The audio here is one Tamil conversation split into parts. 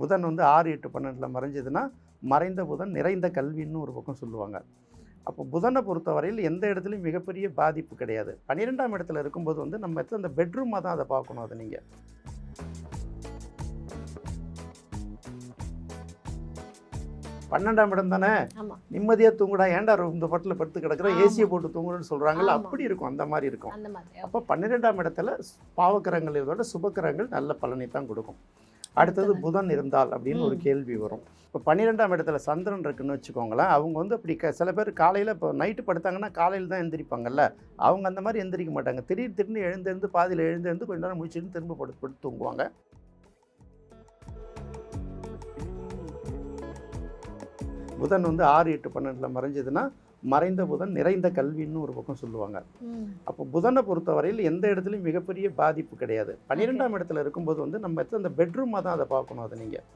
புதன் வந்து ஆறு எட்டு பன்னெண்டில் மறைஞ்சதுன்னா மறைந்த புதன் நிறைந்த கல்வின்னு ஒரு பக்கம் சொல்லுவாங்க. அப்போ புதனை பொறுத்தவரையில் எந்த இடத்துலையும் மிகப்பெரிய பாதிப்பு கிடையாது. பன்னிரெண்டாம் இடத்துல இருக்கும்போது வந்து நம்ம எடுத்து அந்த பெட்ரூமாக தான் அதை பார்க்கணும் அதை நீங்கள் பன்னெண்டாம் இடம் தானே. நிம்மதியாக தூங்குடா. ஏன்டா இந்த பட்டில் படுத்து கிடக்குற. ஏசியை போட்டு தூங்குறேன்னு சொல்கிறாங்கல்ல ஆமா. அப்படி இருக்கும். அந்த மாதிரி இருக்கும். அப்போ பன்னிரெண்டாம் இடத்துல பாவக்கிரகங்கள் இதோட சுபக்கிரகங்கள் நல்ல பலனை தான் கொடுக்கும். அடுத்தது. புதன் இருந்தால் அப்படின்னு ஒரு. கேள்வி வரும் இப்போ பன்னிரெண்டாம் இடத்துல சந்திரன் இருக்குன்னு வச்சுக்கோங்களேன் அவங்க வந்து அப்படி க சில பேர் காலையில் இப்போ நைட்டு படுத்தாங்கன்னா காலையில் தான் எந்திரிப்பாங்கல்ல அவங்க அந்த மாதிரி எந்திரிக்க மாட்டாங்க திடீர் திடீர்னு எழுந்திருந்து பாதியில் எழுந்திருந்து கொஞ்ச நேரம் முடிச்சுட்டு திரும்ப படுத்து படுத்து தூங்குவாங்க புதன் வந்து ஆறு எட்டு பன்னெண்டில் மறைஞ்சதுன்னா மறைந்த புதன் நிறைந்த கல்வின்னு ஒரு பக்கம் சொல்லுவாங்க. அப்போ புதனை பொறுத்தவரையில் எந்த இடத்துலையும் மிகப்பெரிய பாதிப்பு கிடையாது. பன்னிரெண்டாம் இடத்துல இருக்கும்போது வந்து நம்ம எடுத்து அந்த பெட்ரூமாக தான் அதை பார்க்கணும் அதை நீங்கள்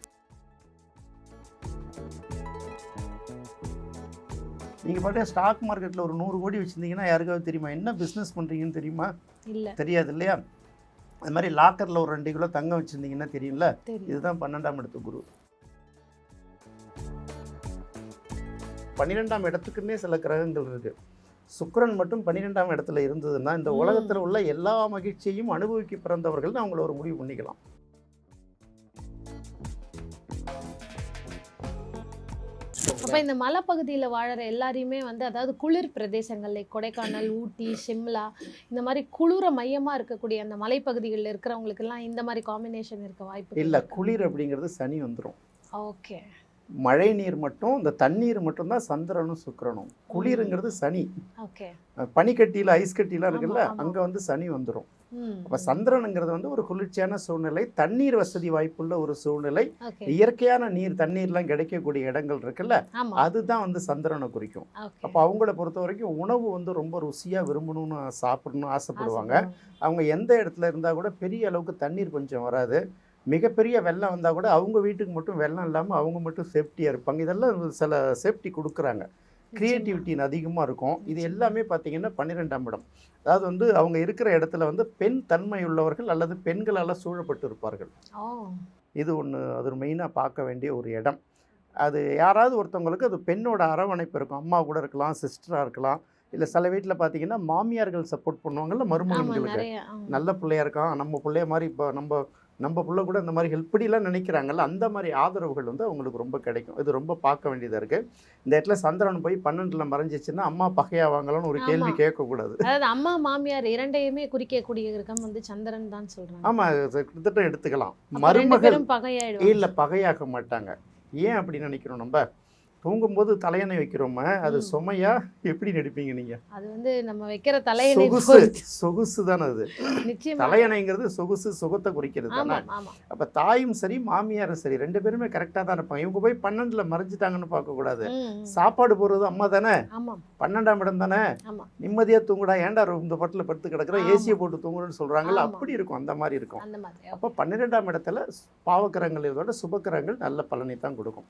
நீங்கள் பாட்டு ஸ்டாக் மார்க்கெட்டில் ஒரு நூறு கோடி வச்சுருந்தீங்கன்னா யாருக்காவது தெரியுமா? என்ன பிஸ்னஸ் பண்ணுறீங்கன்னு தெரியுமா? இல்ல. தெரியாது இல்லையா? அது மாதிரி லாக்கரில் ஒரு ரெண்டு கிலோ தங்கம் வச்சுருந்தீங்கன்னா தெரியும்ல? தெரியும். இதுதான் பன்னெண்டாம் இடத்து குரு. பன்னிரெண்டாம் இடத்துக்குன்னே சில கிரகங்கள் இருக்கு. சுக்கிரன் மட்டும் பன்னிரெண்டாம் இடத்துல இருந்ததுன்னா இந்த. உலகத்தில் உள்ள எல்லா மகிழ்ச்சியையும் அனுபவிக்க பிறந்தவர்கள் அவங்கள ஒரு முடிவு பண்ணிக்கலாம். அப்ப இந்த மலைப்பகுதியில வாழற எல்லாரையுமே வந்து அதாவது குளிர் பிரதேசங்கள்ல கொடைக்கானல் ஊட்டி சிம்லா இந்த மாதிரி குளிர மையமா இருக்கக்கூடிய அந்த மலைப்பகுதிகளில் இருக்கிறவங்களுக்கு எல்லாம் இந்த மாதிரி காம்பினேஷன் இருக்க வாய்ப்பு இல்லை குளிர் அப்படிங்கிறது சனி வந்துடும் ஓகே மழை நீர் மட்டும் இந்த தண்ணீர் மட்டும்தான் சந்திரனும் சுக்கிரனும். குளிருங்கிறது சனி. பனிக்கட்டியில் ஐஸ் கட்டிலாம் இருக்குல்ல. அங்கே வந்து சனி வந்துடும் அப்போ சந்திரனுங்கிறது வந்து ஒரு குளிர்ச்சியான சூழ்நிலை தண்ணீர் வசதி வாய்ப்புள்ள ஒரு சூழ்நிலை. இயற்கையான நீர் தண்ணீர்லாம் கிடைக்கக்கூடிய இடங்கள் இருக்குல்ல அதுதான் வந்து சந்திரனை குறிக்கும். அப்போ அவங்கள பொறுத்த வரைக்கும் உணவு வந்து ரொம்ப ருசியாக விரும்பணும்னு சாப்பிடணும்னு ஆசைப்படுவாங்க. அவங்க எந்த இடத்துல இருந்தால் கூட பெரிய அளவுக்கு தண்ணீர் கொஞ்சம் வராது. மிகப்பெரிய வெள்ளம் வந்தால் கூட அவங்க வீட்டுக்கு மட்டும் வெள்ளம் இல்லாமல் அவங்க மட்டும் சேஃப்டியாக இருப்பாங்க. இதெல்லாம் சில சேஃப்டி கொடுக்குறாங்க. கிரியேட்டிவிட்டி அதிகமாக இருக்கும். இது எல்லாமே பார்த்தீங்கன்னா பன்னிரெண்டாம் இடம். அதாவது வந்து அவங்க இருக்கிற இடத்துல வந்து பெண் தன்மை உள்ளவர்கள் அல்லது பெண்களால் சூழப்பட்டு இருப்பார்கள் இது ஒன்று அது மெயினாக பார்க்க வேண்டிய ஒரு இடம். அது யாராவது ஒருத்தவங்களுக்கு அது பெண்ணோட அரவணைப்பு இருக்கும். அம்மா கூட இருக்கலாம் சிஸ்டராக இருக்கலாம். இல்லை சில வீட்டில் பார்த்தீங்கன்னா மாமியார்கள் சப்போர்ட் பண்ணுவாங்கல்ல மருமகன்களுக்கு. நல்ல பிள்ளையா இருக்கான். நம்ம பிள்ளைய மாதிரி இப்போ நம்ம நம்ம புள்ள கூட இந்த மாதிரி ஹெல்ப் இப்படிலாம் நினைக்கிறாங்கல்ல அந்த மாதிரி ஆதரவுகள் வந்து அவங்களுக்கு ரொம்ப கிடைக்கும். இது ரொம்ப பார்க்க வேண்டியதாக இருக்குது இந்த இடத்துல சந்திரன் போய் பன்னெண்டில் மறைஞ்சிச்சுன்னா அம்மா பகையாவாங்களான்னு ஒரு கேள்வி ஆமா. கேட்கக்கூடாது. அதாவது அம்மா மாமியார் இரண்டையுமே குறிக்கக்கூடிய கிரகம் வந்து சந்திரன் தான் சொல்றாங்க. ஆமாம் கிட்டத்தட்ட எடுத்துக்கலாம். மருமகள் பகையாயிடுவாங்க. இல்லை பகையாக்க மாட்டாங்க. ஏன் அப்படி நினைக்கிறோம் நம்ம? தூங்கும்போது தலையணை வைக்கிறோமா? அது. சுமையா? எப்படி நடிப்பீங்க நீங்க? அது வந்து நம்ம வைக்கிற தலையணை சொகுசு. சொகுசு தானே அது. தலையணைங்கிறது சொகுசு சுகத்தை குறிக்கிறது தானே. அப்ப தாயும் சரி மாமியாரும் சரி ரெண்டு பேருமே கரெக்டாக தான் இருப்பாங்க. இவங்க போய் பன்னெண்டுல மறைஞ்சிட்டாங்கன்னு பார்க்கக்கூடாது ம், ம். சாப்பாடு போடுறது அம்மா தானே? பன்னெண்டாம் இடம் தானே? நிம்மதியா தூங்குடா. ஏன்டா இந்த பட்டில் படுத்து கிடக்குற. ஏசியை போட்டு தூங்குறேன்னு சொல்றாங்கல்ல. அப்படி இருக்கும் அந்த மாதிரி இருக்கும். அப்போ பன்னிரெண்டாம் இடத்துல பாவக்கிரகங்கள் இதோட சுபக்கிரகங்கள் நல்ல பலனை தான் கொடுக்கும்.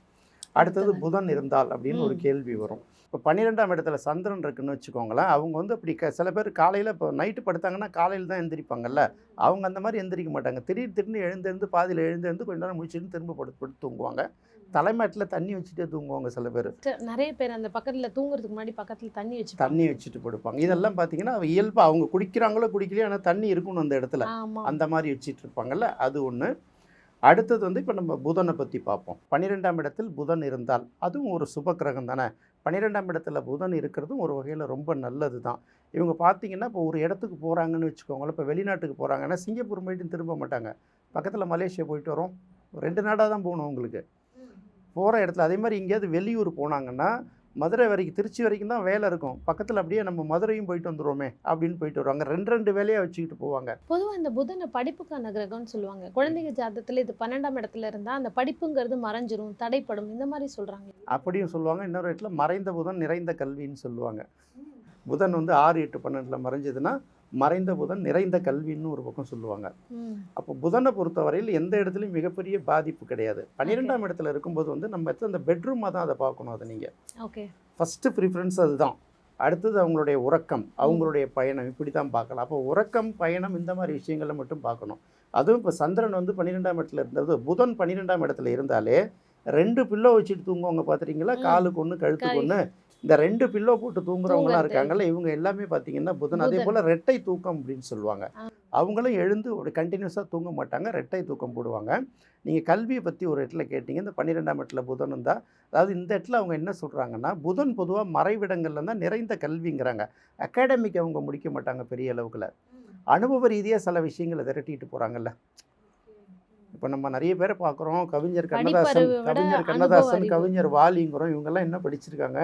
அடுத்தது. புதன் இருந்தால் அப்படின்னு ஒரு. கேள்வி வரும். இப்போ பன்னிரெண்டாம் இடத்துல சந்திரன் இருக்குன்னு வச்சுக்கோங்களேன் அவங்க வந்து அப்படி க சில பேர் காலையில் இப்போ நைட்டு படுத்தாங்கன்னா காலையில் தான் எந்திரிப்பாங்கல்ல அவங்க அந்த மாதிரி எந்திரிக்க மாட்டாங்க. திடீர் திடீர்னு எழுந்திருந்து பாதியில் எழுந்திருந்து கொஞ்ச நேரம் முடிச்சுட்டு திரும்ப படுத்து படுத்து தூங்குவாங்க. தலைமாட்டில் தண்ணி வச்சுட்டே தூங்குவாங்க சில பேர். நிறைய பேர் அந்த பக்கத்துல தூங்குறதுக்கு முன்னாடி பக்கத்துல தண்ணி வச்சு தண்ணி வச்சுட்டு படுப்பாங்க. இதெல்லாம் பார்த்தீங்கன்னா இயல்பாக அவங்க குடிக்கிறாங்களோ குடிக்கலையோ ஆனால் தண்ணி இருக்கணும் அந்த இடத்துல அந்த மாதிரி வச்சிட்டு இருப்பாங்கல்ல அது ஒன்று அடுத்தது வந்து இப்போ நம்ம புதனை பற்றி பார்ப்போம். பன்னிரெண்டாம் இடத்தில் புதன் இருந்தால் அதுவும் ஒரு சுப கிரகம் தானே? பன்னிரெண்டாம் இடத்துல புதன் இருக்கிறதும் ஒரு வகையில் ரொம்ப நல்லது தான் இவங்க பார்த்தீங்கன்னா இப்போ ஒரு இடத்துக்கு போகிறாங்கன்னு வச்சுக்கோங்களேன். இப்போ வெளிநாட்டுக்கு போகிறாங்கன்னா சிங்கப்பூர் போயிட்டு திரும்ப மாட்டாங்க. பக்கத்தில் மலேசியா போயிட்டு வரோம். ரெண்டு நாடாக தான் போகணும் உங்களுக்கு. போகிற இடத்துல அதே மாதிரி எங்கேயாவது வெளியூர் போனாங்கன்னா மதுரை வரைக்கும் திருச்சி வரைக்கும் தான் வேலை இருக்கும். பக்கத்தில் அப்படியே நம்ம மதுரையும் போயிட்டு வந்துடுவோமே அப்படின்னு போயிட்டு வருவாங்க. ரெண்டு ரெண்டு வேலையாக வச்சுக்கிட்டு போவாங்க. பொதுவா இந்த புதனை படிப்புக்கான கிரகம்னு சொல்லுவாங்க. குழந்தைங்க ஜாதத்துல இது பன்னெண்டாம் இடத்துல இருந்தா அந்த படிப்புங்கிறது மறைஞ்சிரும் தடைப்படும். இந்த மாதிரி சொல்றாங்க. அப்படியும் சொல்லுவாங்க. இன்னொரு இடத்துல மறைந்த புதன் நிறைந்த கல்வின்னு சொல்லுவாங்க. புதன் வந்து ஆறு எட்டு பன்னெண்டில் மறைஞ்சதுன்னா மறைந்த புதன் நிறைந்த கல்வின்னு ஒரு பக்கம் சொல்லுவாங்க. அப்போ புதனை பொறுத்தவரையில் எந்த இடத்துலையும் மிகப்பெரிய பாதிப்பு கிடையாது. பன்னிரெண்டாம் இடத்துல இருக்கும்போது வந்து நம்ம அந்த பெட்ரூமாக தான் அதை பார்க்கணும் அதை நீங்கள் ஓகே. ஃபஸ்ட்டு ப்ரிஃபரன்ஸ் அதுதான். அடுத்தது அவங்களுடைய உறக்கம் அவங்களுடைய பயணம் இப்படி தான் பார்க்கலாம். அப்போ உறக்கம் பயணம் இந்த மாதிரி விஷயங்களை மட்டும் பார்க்கணும். அதுவும் இப்போ சந்திரன் வந்து பன்னிரெண்டாம் இடத்துல இருந்தது. புதன் பன்னிரெண்டாம் இடத்துல இருந்தாலே ரெண்டு பில்லோ வச்சுட்டு தூங்குவாங்க பார்த்துறீங்களா ம். காலுக்கு ஒன்று கழுத்துக்கு. ஒன்று இந்த ரெண்டு பில்லோ போட்டு தூங்குறவங்களாம். இருக்காங்கல்ல இவங்க எல்லாமே பார்த்தீங்கன்னா புதன் அதே. போல் ரெட்டை தூக்கம் அப்படின்னு சொல்லுவாங்க. அவங்களும் எழுந்து ஒரு கண்டினியூஸாக தூங்க மாட்டாங்க ரெட்டை தூக்கம் போடுவாங்க. நீங்கள் கல்வியை பற்றி ஒரு இடத்துல கேட்டிங்க இந்த பன்னிரெண்டாம் இடத்துல புதன் இருந்தால் அதாவது இந்த இடத்துல அவங்க என்ன சொல்கிறாங்கன்னா புதன் பொதுவாக மறைவிடங்கள்ல தான் நிறைந்த கல்விங்கிறாங்க. அகாடமிக் அவங்க முடிக்க மாட்டாங்க பெரிய அளவுக்குல. அனுபவ ரீதியாக சில விஷயங்களை திரட்டிட்டு போகிறாங்கல்ல இப்போ நம்ம நிறைய பேரை பார்க்குறோம் கவிஞர் கண்ணதாசன் கவிஞர் கண்ணதாசன். கவிஞர் வாலிங்கிறோம். இவங்கெல்லாம் என்ன படிச்சிருக்காங்க?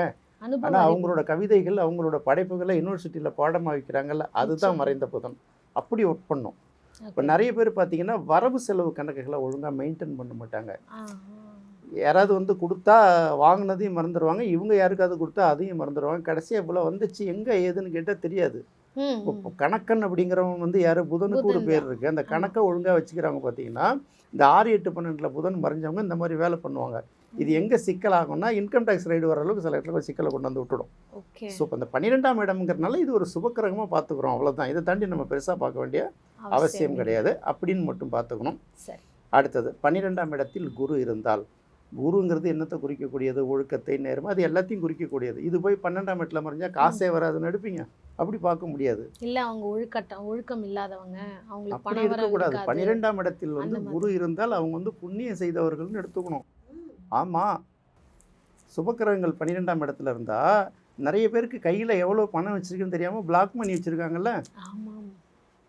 ஆனால். அவங்களோட கவிதைகள் அவங்களோட படைப்புகளை யூனிவர்சிட்டியில் பாடமாக வைக்கிறாங்கல்ல அதுதான். மறைந்த புதன் அப்படி ஒர்க் பண்ணும் இப்போ. நிறைய பேர் பார்த்தீங்கன்னா வரவு செலவு கணக்குகளை ஒழுங்காக மெயின்டைன் பண்ண மாட்டாங்க யாராவது வந்து கொடுத்தா வாங்கினதையும் மறந்துடுவாங்க இவங்க யாருக்காவது கொடுத்தா அதையும் மறந்துடுவாங்க கடைசியாக இவ்வளோ வந்துச்சு எங்கே ஏதுன்னு கேட்டால் தெரியாது இப்போ கணக்கன் அப்படிங்கிறவன் வந்து யார் புதனுக்கு ஒரு பேர். இருக்குது அந்த. கணக்கை ஒழுங்காக வச்சுக்கிறவங்க பார்த்தீங்கன்னா இந்த ஆறு எட்டு பன்னெண்டில் புதன் மறைஞ்சவங்க இந்த மாதிரி வேலை பண்ணுவாங்க இது எங்கே சிக்கலாகும்னா இன்கம் டேக்ஸ் ரைடு வர அளவுக்கு சில இடத்துல சிக்கலை கொண்டு வந்து விட்டுடும். ஸோ இப்போ இந்த பன்னிரெண்டாம் இடம்ங்கிறனால இது ஒரு சுபக்கிரகமாக பார்த்துக்குறோம் அவ்வளவுதான். இதை தாண்டி நம்ம பெருசாக பார்க்க வேண்டிய அவசியம். கிடையாது. அப்படின்னு மட்டும் பார்த்துக்கணும். அடுத்தது பன்னிரெண்டாம் இடத்தில் குரு இருந்தால். குருங்கிறது என்னத்தை குறிக்கக்கூடியது? ஒழுக்கத்தை நேர்மை அது எல்லாத்தையும் குறிக்கக்கூடியது. இது போய் பன்னெண்டாம் இடத்துல மறைஞ்சா காசே வராதுன்னு எடுப்பீங்க. அப்படி பார்க்க முடியாது. இல்ல அவங்க ஒழுக்கட்டம் ஒழுக்கம் இல்லாதவங்க. அவங்களுக்கு அப்படி பணம் இருக்கக்கூடாது. பன்னிரெண்டாம் இடத்தில் வந்து அந்த குரு இருந்தால் அவங்க வந்து புண்ணியம் செய்தவர்கள்னு எடுத்துக்கணும். ஆமாம் சுபக்கிரகங்கள் பன்னிரெண்டாம் இடத்துல இருந்தால் நிறைய பேருக்கு கையில் எவ்வளோ பணம் வச்சிருக்குன்னு தெரியாமல் பிளாக் பண்ணி வச்சுருக்காங்கல்ல?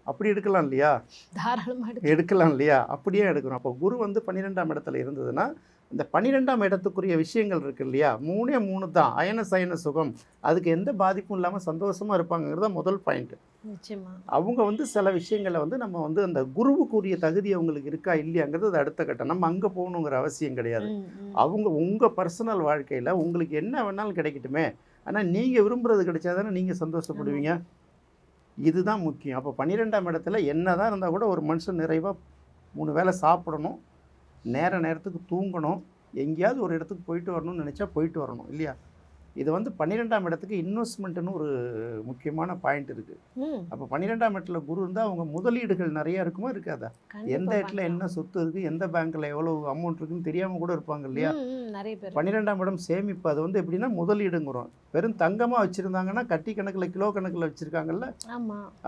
அப்படி எடுக்கலாம் இல்லையா? தாராளமா எடுக்க எடுக்கலாம் இல்லையா? அப்படியே எடுக்கணும். அப்போ குரு வந்து பன்னிரெண்டாம் இடத்துல இருந்ததுன்னா இந்த பன்னிரெண்டாம் இடத்துக்குரிய விஷயங்கள் இருக்கு இல்லையா? மூணே மூணு தான். அயன சயன சுகம். அதுக்கு எந்த பாதிப்பும் இல்லாமல் சந்தோஷமாக இருப்பாங்கிறது தான் முதல் பாயிண்ட் நிச்சயமா. அவங்க வந்து சில விஷயங்களை வந்து நம்ம வந்து அந்த குருவுக்குரிய தகுதி அவங்களுக்கு இருக்கா இல்லையாங்கிறது அது அடுத்த கட்டம். நம்ம அங்கே போகணுங்கிற அவசியம் கிடையாது. அவங்க உங்கள் பர்சனல் வாழ்க்கையில் உங்களுக்கு என்ன வேணாலும் கிடைக்கட்டுமே. ஆனால் நீங்கள் விரும்புறது கிடைச்சா தானே நீங்கள் சந்தோஷப்படுவீங்க. இதுதான் முக்கியம். அப்போ பன்னிரெண்டாம் இடத்துல என்ன தான் இருந்தால் கூட ஒரு மனுஷன் நிறைவாக மூணு வேளை சாப்பிடணும். நேர நேரத்துக்கு தூங்கணும். எங்கேயாவது ஒரு இடத்துக்கு போயிட்டு வரணும்னு நினச்சா போயிட்டு வரணும் இல்லையா? இது வந்து பன்னிரெண்டாம் இடத்துக்கு இன்வெஸ்ட்மெண்ட்டுன்னு ஒரு முக்கியமான பாயிண்ட் இருக்குது ம், அப்போ பன்னிரெண்டாம் இடத்துல குரு இருந்தால் அவங்க முதலீடுகள் நிறையா இருக்குமா இருக்காதா? எந்த இடத்துல. என்ன சொத்து இருக்குது எந்த பேங்க்கில் எவ்வளோ அமௌண்ட் இருக்குன்னு தெரியாமல் கூட இருப்பாங்க இல்லையா? பன்னிரெண்டாம் இடம் சேமிப்பு அது வந்து எப்படின்னா முதலீடுங்கிறோம். வெறும் தங்கமாக வச்சுருந்தாங்கன்னா கட்டி கணக்கில் கிலோ கணக்கில் வச்சுருக்காங்கல்ல?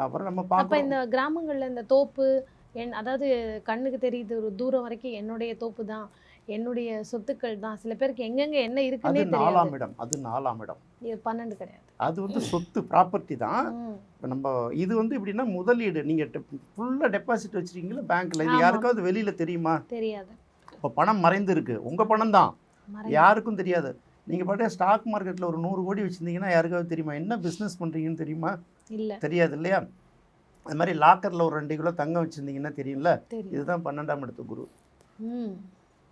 அப்புறம் நம்ம பார்க்குறோம். இந்த கிராமங்கள்ல இந்த தோப்பு என் அதாவது கண்ணுக்கு தெரியுது ஒரு தூரம் வரைக்கும் என்னுடைய தோப்பு தான் என்னுடைய சொத்துக்கள் தான் சில பேருக்கு எங்கெங்க என்ன இருக்குன்னே நாலாம் இடம் அது நாலாம் இடம். பன்னெண்டு கிடையாது. அது வந்து சொத்து ப்ராப்பர்ட்டி தான். நம்ம இது வந்து எப்படின்னா முதலீடு. நீங்கள் ஃபுல்லாக டெபாசிட் வச்சுருக்கீங்களா பேங்க்கில் இது. யாருக்காவது வெளியில் தெரியுமா? தெரியாது. இப்போ பணம் மறைந்து இருக்கு உங்கள் பணம் தான். யாருக்கும் தெரியாது. நீங்கள் பாட்டு ஸ்டாக் மார்க்கெட்டில் ஒரு நூறு கோடி வச்சுருந்தீங்கன்னா யாருக்காவது தெரியுமா? என்ன பிஸ்னஸ் பண்ணுறீங்கன்னு தெரியுமா? இல்ல. தெரியாது இல்லையா? அது மாதிரி லாக்கரில் ஒரு ரெண்டு கிலோ தங்கம் வச்சுருந்தீங்கன்னா தெரியும்ல? தெரியும். இதுதான் பன்னெண்டாம் இடத்து குரு.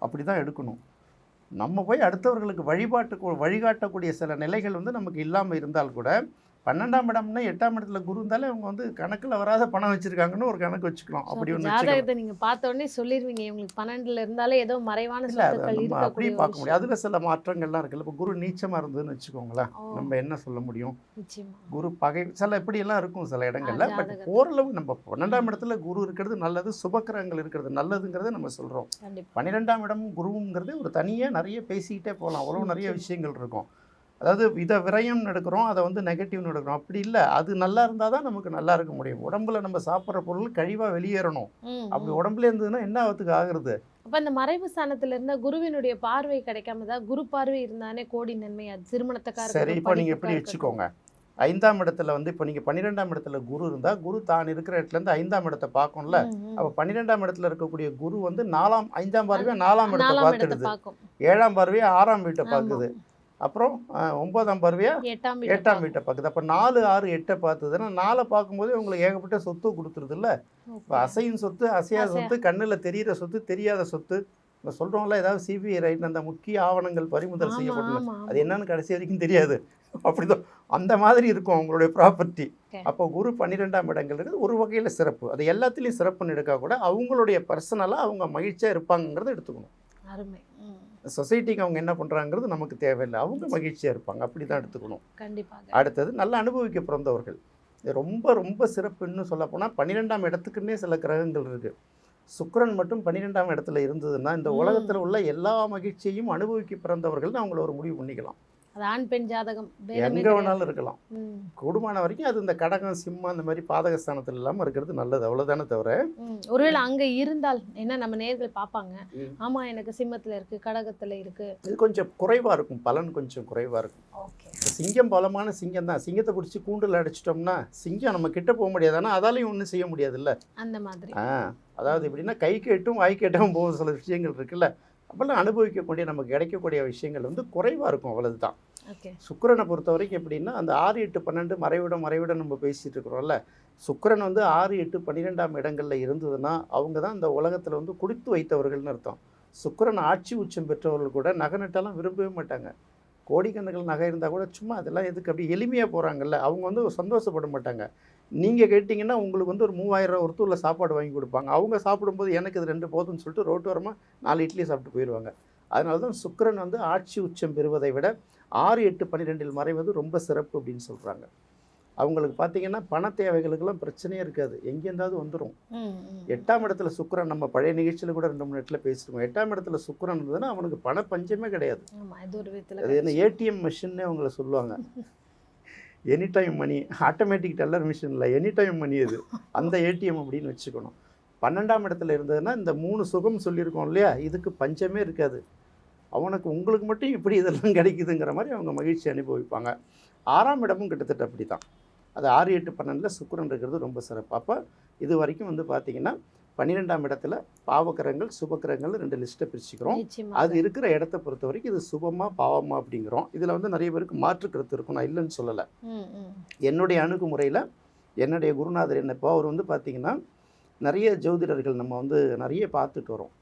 அப்படி தான் எடுக்கணும். நம்ம போய் அடுத்தவர்களுக்கு வழிபாட்டு வழிகாட்டக்கூடிய சில நிலைகள் வந்து நமக்கு இல்லாமல் இருந்தால் கூட பன்னெண்டாம் இடம்னா எட்டாம் இடத்துல குரு இருந்தாலே அவங்க வந்து கணக்கில் வராத பணம் வச்சுருக்காங்கன்னு ஒரு கணக்கு வச்சுக்கலாம். அப்படி அப்ப ஒன்று ஜாதகத்தை நீங்க பார்த்த உடனே சொல்லிருவீங்க. இவங்களுக்கு பன்னெண்டுல இருந்தாலே ஏதோ மறைவான இல்லை ஒரு பார்க்க முடியாது. விஷயம். அதில் சில மாற்றங்கள்லாம் இருக்குல்ல. இப்போ குரு நீச்சமாக இருந்ததுன்னு வச்சுக்கோங்களேன். நம்ம என்ன சொல்ல முடியும்? குரு பகை சில இப்படியெல்லாம் இருக்கும் சில இடங்கள்ல. பட். ஓரளவு நம்ம பன்னெண்டாம் இடத்துல குரு இருக்கிறது நல்லது சுபக்கிரகங்கள் இருக்கிறது நல்லதுங்கிறத நம்ம சொல்கிறோம் பன்னிரெண்டாம் இடம் குருவுங்கிறது ஒரு தனியாக நிறைய பேசிக்கிட்டே போகலாம் அவ்வளோ நிறைய. விஷயங்கள் இருக்கும். அதாவது இதை விரயம் எடுக்கிறோம் அதை வந்து நெகட்டிவ்னு எடுக்கிறோம். அப்படி இல்லை. அது நல்லா இருந்தால் தான் நமக்கு நல்லா இருக்க முடியும். உடம்புல நம்ம சாப்பிட்ற பொருள் கழிவாக வெளியேறணும். அப்படி. உடம்புல இருந்ததுன்னா என்ன ஆகிறதுக்கு ஆகுறது? அப்ப இந்த மறைவு ஸ்தானத்துல இருந்தா குருவினுடைய பார்வை கிடைக்காம தான் குரு பார்வை இருந்தானே கோடி நன்மை. அது திருமணத்துக்கா சரி இப்போ நீங்கள் எப்படி. வச்சுக்கோங்க. ஐந்தாம் இடத்துல வந்து இப்போ நீங்கள் பன்னிரெண்டாம் இடத்துல குரு இருந்தால் குரு தான் இருக்கிற இடத்துலேருந்து ஐந்தாம் இடத்தை பார்க்கும்ல. அப்போ பன்னிரெண்டாம் இடத்துல இருக்கக்கூடிய குரு வந்து நாலாம் ஐந்தாம் பார்வையாக நாலாம் இடத்தை பார்த்துடுது ஏழாம் பார்வையாக ஆறாம் வீட்டை. பார்க்குது. அப்புறம் ஒன்பதாம் பார்வையாக எட்டாம் வீட்டை எட்டாம் பார்க்கும். வீட்டை பார்க்குது. அப்போ நாலு ஆறு எட்டை பார்த்ததுன்னா நாலை பார்க்கும்போது உங்களுக்கு ஏகப்பட்ட சொத்து கொடுத்துருது இல்லை இப்போ. அசையும் சொத்து அசையாத அசையா- சொத்து கண்ணில் தெரியிற சொத்து தெரியாத சொத்து. இப்போ சொல்கிறோம்ல ஏதாவது சிபிஐ ரைட் அந்த முக்கிய ஆவணங்கள் பறிமுதல் ஆமா, அது. என்னன்னு கடைசி வரைக்கும் தெரியாது. அப்படிதான். அந்த மாதிரி இருக்கும் அவங்களுடைய ப்ராப்பர்ட்டி. அப்போ குரு பன்னிரெண்டாம் இடங்கள் இருக்குது. ஒரு வகையில் சிறப்பு. அது எல்லாத்துலேயும் சிறப்புன்னு எடுக்கா கூட அவங்களுடைய பர்சனலாக அவங்க மகிழ்ச்சியாக இருப்பாங்கங்கிறத எடுத்துக்கணும். அருமை. சொசைட்டிக்கு அவங்க என்ன பண்ணுறாங்கிறது நமக்கு தேவையில்லை. அவங்க மகிழ்ச்சியாக இருப்பாங்க. அப்படி தான் எடுத்துக்கணும். கண்டிப்பாக. அடுத்தது நல்லா அனுபவிக்க பிறந்தவர்கள். இது ரொம்ப ரொம்ப சிறப்புன்னு சொல்லப்போனால் பன்னிரெண்டாம் இடத்துக்குன்னே சில கிரகங்கள் இருக்குது சுக்கிரன் மட்டும் பன்னிரெண்டாம் இடத்துல இருந்ததுன்னா இந்த. உலகத்தில் உள்ள எல்லா மகிழ்ச்சியையும் அனுபவிக்க பிறந்தவர்கள் அவங்கள ஒரு முடிவு பண்ணிக்கலாம். அது ஆண் பெண் ஜாதகம் எங்கே. வேணாலும் இருக்கலாம். கூடுமான வரைக்கும் அது இந்த கடகம் சிம்மம் அந்த மாதிரி பாதகஸ்தானத்தில் இல்லாமல் இருக்கிறது நல்லது அவ்வளோதானே தவிர. ஒருவேளை அங்க இருந்தால் என்ன நம்ம நேர்கள் பார்ப்பாங்க. ஆமா எனக்கு சிம்மத்துல இருக்கு கடகத்துல இருக்கு. இது கொஞ்சம் குறைவாக இருக்கும் பலன் கொஞ்சம் குறைவாக இருக்கும். ஓகே. சிங்கம் பலமான சிங்கம் தான். சிங்கத்தை பிடிச்சி கூண்டில் அடிச்சிட்டோம்னா சிங்கம் நம்ம கிட்ட போக முடியாது. ஆனால் அதாலையும் ஒன்றும் செய்ய முடியாதுல்ல. அந்த மாதிரி. ஆ அதாவது எப்படின்னா கை கேட்டும் வாய் கேட்டும் போகும் சில விஷயங்கள் இருக்குல்ல. அப்போல்லாம் அனுபவிக்கக்கூடிய நமக்கு கிடைக்கக்கூடிய விஷயங்கள் வந்து குறைவாக இருக்கும் அவ்வளவு தான் சுக்கிரனை பொறுத்த வரைக்கும் எப்படின்னா அந்த ஆறு எட்டு பன்னெண்டு மறைவிடம் மறைவிடம் நம்ம பேசிகிட்டு இருக்கிறோம்ல சுக்கிரன் வந்து ஆறு எட்டு பன்னிரெண்டாம் இடங்களில் இருந்ததுன்னா அவங்க தான் இந்த உலகத்தில் வந்து கொடுத்து வைத்தவர்கள்னு அர்த்தம். சுக்கிரன் ஆட்சி உச்சம் பெற்றவர்கள் கூட நகை நட்டெல்லாம் விரும்பவே மாட்டாங்க. கோடிக்கணக்கில் நகை இருந்தால் கூட சும்மா அதெல்லாம் எதுக்கு அப்படி எளிமையாக போகிறாங்கல்ல அவங்க வந்து சந்தோஷப்பட மாட்டாங்க. நீங்கள் கேட்டிங்கன்னா உங்களுக்கு வந்து ஒரு மூவாயிரம் ரூபா ஒருத்தூரில் சாப்பாடு வாங்கி கொடுப்பாங்க. அவங்க சாப்பிடும்போது எனக்கு இது ரெண்டு போதும்னு சொல்லிட்டு ரோட்டோரமாக நாலு இட்லி சாப்பிட்டு போயிடுவாங்க அதனால தான் சுக்கிரன் வந்து ஆட்சி உச்சம் பெறுவதை விட ஆறு எட்டு பன்னிரெண்டில் மறைவது ரொம்ப சிறப்பு அப்படின்னு சொல்கிறாங்க அவங்களுக்கு பார்த்தீங்கன்னா பண தேவைகளுக்கெல்லாம் பிரச்சனையே இருக்காது. எங்கேருந்தாவது வந்துடும். எட்டாம் இடத்துல சுக்கிரன் நம்ம பழைய நிகழ்ச்சியில் கூட ரெண்டு மூணு இடத்துல பேசிருக்கோம். எட்டாம் இடத்துல சுக்கிரன் இருந்ததுன்னா அவனுக்கு பண பஞ்சமே கிடையாது ஒரு அது என்ன ஏடிஎம் மிஷின்னே அவங்கள சொல்லுவாங்க. Any time money automatic teller machine இல்லை எனி டைம் மணி அது அந்த ஏடிஎம் அப்படின்னு வச்சுக்கணும். பன்னெண்டாம் இடத்துல இருந்ததுன்னா இந்த மூணு சுகம் சொல்லியிருக்கோம் இல்லையா? இதுக்கு பஞ்சமே இருக்காது. அவனுக்கு உங்களுக்கு மட்டும் இப்படி இதெல்லாம் கிடைக்குதுங்கிற மாதிரி அவங்க மகிழ்ச்சி அனுபவிப்பாங்க. ஆறாம் இடமும் கிட்டத்தட்ட அப்படி தான் அது ஆறு எட்டு பன்னெண்டில் சுக்கரன் இருக்கிறது ரொம்ப சிறப்பு. அப்போ இது வரைக்கும் வந்து பார்த்தீங்கன்னா பன்னிரெண்டாம் இடத்துல பாவக்கிரகங்கள் சுபக்கிரகங்கள் ரெண்டு லிஸ்ட்டை பிரிச்சுக்கிறோம். அது இருக்கிற இடத்த பொறுத்த வரைக்கும் இது சுபமா பாவமா அப்படிங்கிறோம். இதில் வந்து நிறைய பேருக்கு மாற்று கருத்து இருக்கும். நான் இல்லைன்னு சொல்லலை. என்னுடைய அணுகுமுறையில் என்னுடைய குருநாதர் என்ன இப்போ அவர் வந்து பார்த்தீங்கன்னா நிறைய ஜோதிடர்கள் நம்ம வந்து நிறைய பார்த்துட்டு வரோம்.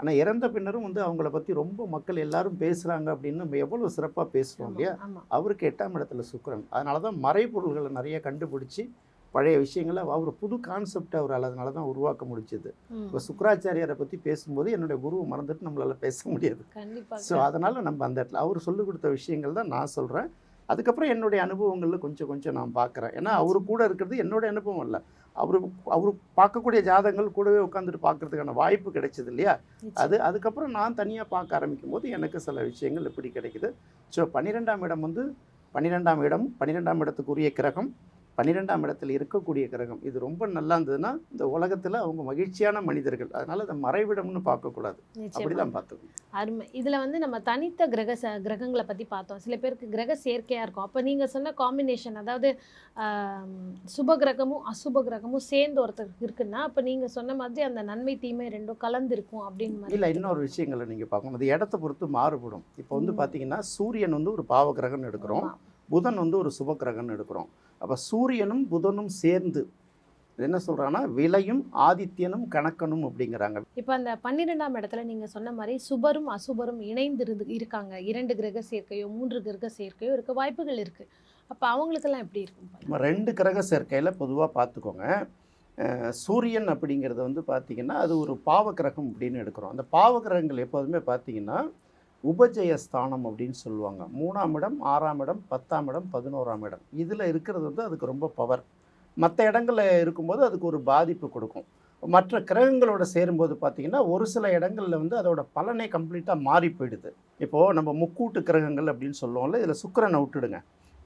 ஆனால் இறந்த பின்னரும் வந்து அவங்கள பற்றி ரொம்ப மக்கள் எல்லாரும் பேசுகிறாங்க அப்படின்னு நம்ம எவ்வளோ சிறப்பாக பேசுகிறோம் இல்லையா? அவருக்கு எட்டாம் இடத்துல சுக்கிரன். அதனால தான் மறைபொருள்களை நிறைய கண்டுபிடிச்சி பழைய விஷயங்களை அவர் புது கான்செப்ட் அவரால் அதனால தான் உருவாக்க முடிஞ்சது. ம். இப்போ சுக்கராச்சாரியாரை பற்றி பேசும்போது என்னுடைய குருவை மறந்துட்டு நம்மளால் பேச முடியாது. ஸோ அதனால் நம்ம அந்த இடத்துல அவர் சொல்லிக் கொடுத்த விஷயங்கள் தான் நான் சொல்கிறேன் அதுக்கப்புறம் என்னுடைய அனுபவங்களில் கொஞ்சம் கொஞ்சம் நான் பார்க்குறேன் ஏன்னா அவரு கூட இருக்கிறது என்னுடைய அனுபவம் இல்லை. அவர் அவர் பார்க்கக்கூடிய ஜாதகங்கள் கூடவே உட்காந்துட்டு பார்க்கறதுக்கான வாய்ப்பு கிடைச்சது இல்லையா. அது அதுக்கப்புறம் நான் தனியாக பார்க்க ஆரம்பிக்கும் போது எனக்கு சில விஷயங்கள் எப்படி கிடைக்குது. ஸோ பன்னிரெண்டாம் இடம் வந்து பன்னிரெண்டாம் இடம் பன்னிரெண்டாம் இடத்துக்குரிய கிரகம் பன்னிரெண்டாம் இடத்தில் இருக்கக்கூடிய கிரகம். இது ரொம்ப நல்லா இருந்ததுன்னா இந்த உலகத்தில் அவங்க மகிழ்ச்சியான மனிதர்கள். அதனால் அதை மறைவிடம்னு பார்க்கக்கூடாது. நிச்சயமா. அப்படி தான் பார்த்துக்கணும். அருமை. இதுல வந்து நம்ம தனித்த கிரக ச கிரகங்களை பத்தி பார்த்தோம். சில பேருக்கு கிரக சேர்க்கையா இருக்கும். அப்ப நீங்க சொன்ன காம்பினேஷன் அதாவது சுப கிரகமும் அசுப கிரகமும் சேர்ந்து ஒருத்தருக்கு இருக்குன்னா அப்ப நீங்க சொன்ன மாதிரி அந்த நன்மை தீமை ரெண்டும் கலந்து இருக்கும் அப்படின்னு மாதிரி இல்லை இன்னொரு விஷயங்களை நீங்கள் பார்க்கணும். அது இடத்த பொறுத்து மாறுபடும். இப்போ வந்து. பார்த்தீங்கன்னா சூரியன் வந்து ஒரு பாவ கிரகம்னு எடுக்கிறோம். புதன் வந்து ஒரு சுப கிரகம்னு எடுக்கிறோம். அப்போ சூரியனும் புதனும் சேர்ந்து என்ன சொல்கிறாங்கன்னா விலையும் ஆதித்யனும் கணக்கனும் அப்படிங்கிறாங்க. இப்ப அந்த பன்னிரெண்டாம் இடத்துல நீங்க சொன்ன மாதிரி சுபரும் அசுபரும் இணைந்து இருந்து இருக்காங்க. இரண்டு கிரக சேர்க்கையோ மூன்று கிரக சேர்க்கையோ இருக்க வாய்ப்புகள் இருக்கு. அப்ப அவங்களுக்கெல்லாம் எப்படி இருக்கும் ரெண்டு கிரக சேர்க்கையில் பொதுவாக பார்த்துக்கோங்க. சூரியன் அப்படிங்கிறது வந்து பார்த்திங்கன்னா அது ஒரு பாவ கிரகம் அப்படின்னு எடுக்கிறோம். அந்த பாவ கிரகங்கள் எப்போதுமே பார்த்தீங்கன்னா உபஜயஸ்தானம் அப்படின்னு சொல்லுவாங்க. மூணாம் இடம் ஆறாம் இடம் பத்தாம் இடம் பதினோராம் இடம். இதில் இருக்கிறது வந்து அதுக்கு ரொம்ப பவர் மற்ற இடங்களில் இருக்கும்போது அதுக்கு ஒரு பாதிப்பு கொடுக்கும். மற்ற கிரகங்களோட சேரும்போது பார்த்திங்கன்னா ஒரு சில இடங்களில் வந்து அதோட பலனே கம்ப்ளீட்டாக மாறி போயிடுது. இப்போது நம்ம முக்கூட்டு கிரகங்கள் அப்படின்னு சொல்லுவோம்ல இதில் சுக்கிரனை விட்டுடுங்க.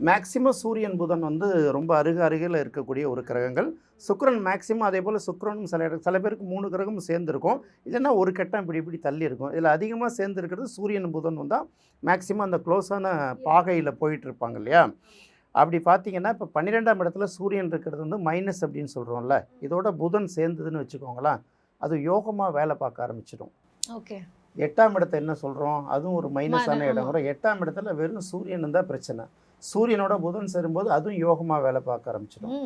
மேக்சிமம் சூரியன் புதன் வந்து ரொம்ப அருக அருகில் இருக்கக்கூடிய ஒரு கிரகங்கள். சுக்கிரன் மேக்சிமம் அதே போல் சுக்கிரனும் சில இட- சில பேருக்கு மூணு கிரகமும் சேர்ந்துருக்கும். இல்லைன்னா ஒரு கட்டம் இப்படி இப்படி தள்ளி இருக்கும். இதில் அதிகமாக சேர்ந்து இருக்கிறது சூரியன் புதன் தான் மேக்சிமம் அந்த க்ளோஸான பாகையில் போயிட்டு இருப்பாங்க இல்லையா? அப்படி பார்த்தீங்கன்னா இப்போ பன்னிரெண்டாம் இடத்துல சூரியன் இருக்கிறது வந்து மைனஸ் அப்படின்னு சொல்கிறோம்ல இதோட புதன் சேர்ந்ததுன்னு வச்சுக்கோங்களேன். அது யோகமாக வேலை பார்க்க ஆரம்பிச்சிடும். ஓகே. எட்டாம் இடத்தை என்ன சொல்கிறோம் அதுவும் ஒரு மைனஸான. இடம். வரும் எட்டாம் இடத்துல வெறும் சூரியன் தான் பிரச்சனை. சூரியனோட புதன் சேரும்போது அதுவும் யோகமாக வேலை பார்க்க ஆரம்பிச்சிடும்.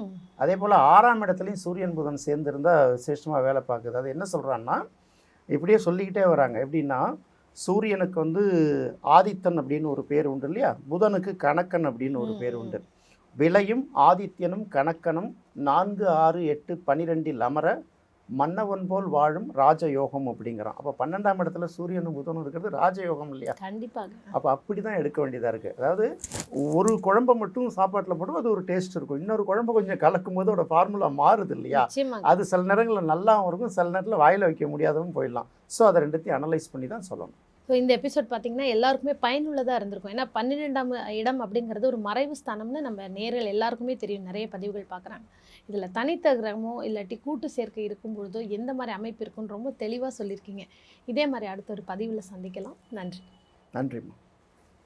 அதே போல் ஆறாம் இடத்துலையும் சூரியன் புதன் சேர்ந்துருந்தா விசேஷமாக வேலை பார்க்குது. அது என்ன சொல்கிறான்னா இப்படியே சொல்லிக்கிட்டே வராங்க. எப்படின்னா சூரியனுக்கு வந்து ஆதித்தன் அப்படின்னு ஒரு பேர் உண்டு இல்லையா? புதனுக்கு கணக்கன் அப்படின்னு ஒரு பேர் உண்டு. விலையும் ஆதித்யனும் கணக்கனும் நான்கு ஆறு எட்டு பனிரெண்டில் அமர மன்னவன் போல் வாழும் ராஜயோகம் அப்படிங்கிறோம் அப்போ பன்னெண்டாம் இடத்துல சூரியனும் புதனும் இருக்கிறது ராஜயோகம் இல்லையா? கண்டிப்பாக. அப்போ அப்படி தான் எடுக்க வேண்டியதாக இருக்குது அதாவது ஒரு குழம்பை மட்டும் சாப்பாட்டில் போடும் அது ஒரு டேஸ்ட் இருக்கும். இன்னொரு குழம்பு கொஞ்சம் கலக்கும் போது அதோட ஃபார்முலா மாறுது இல்லையா? அது சில நேரங்களில் நல்லாவும் இருக்கும் சில நேரத்தில் வாயில் வைக்க முடியாதவும் போயிடலாம். ஸோ அதை ரெண்டுத்தையும் அனலைஸ் பண்ணி தான் சொல்லணும். ஸோ இந்த எபிசோட் பார்த்தீங்கன்னா எல்லாருக்குமே பயனுள்ளதாக இருந்திருக்கும். ஏன்னா பன்னிரெண்டாம் இடம் அப்படிங்கிறது ஒரு மறைவு ஸ்தானம்னு நம்ம நேரில் எல்லாருக்குமே தெரியும். நிறைய பதிவுகள் பார்க்குறாங்க இதில் தனித்த கிரகமோ இல்லாட்டி கூட்டு சேர்க்கை இருக்கும் பொழுதோ எந்த மாதிரி அமைப்பு இருக்குன்னு ரொம்ப தெளிவாக சொல்லியிருக்கீங்க இதே மாதிரி அடுத்த ஒரு பதிவில் சந்திக்கலாம். நன்றி. நன்றிம்மா.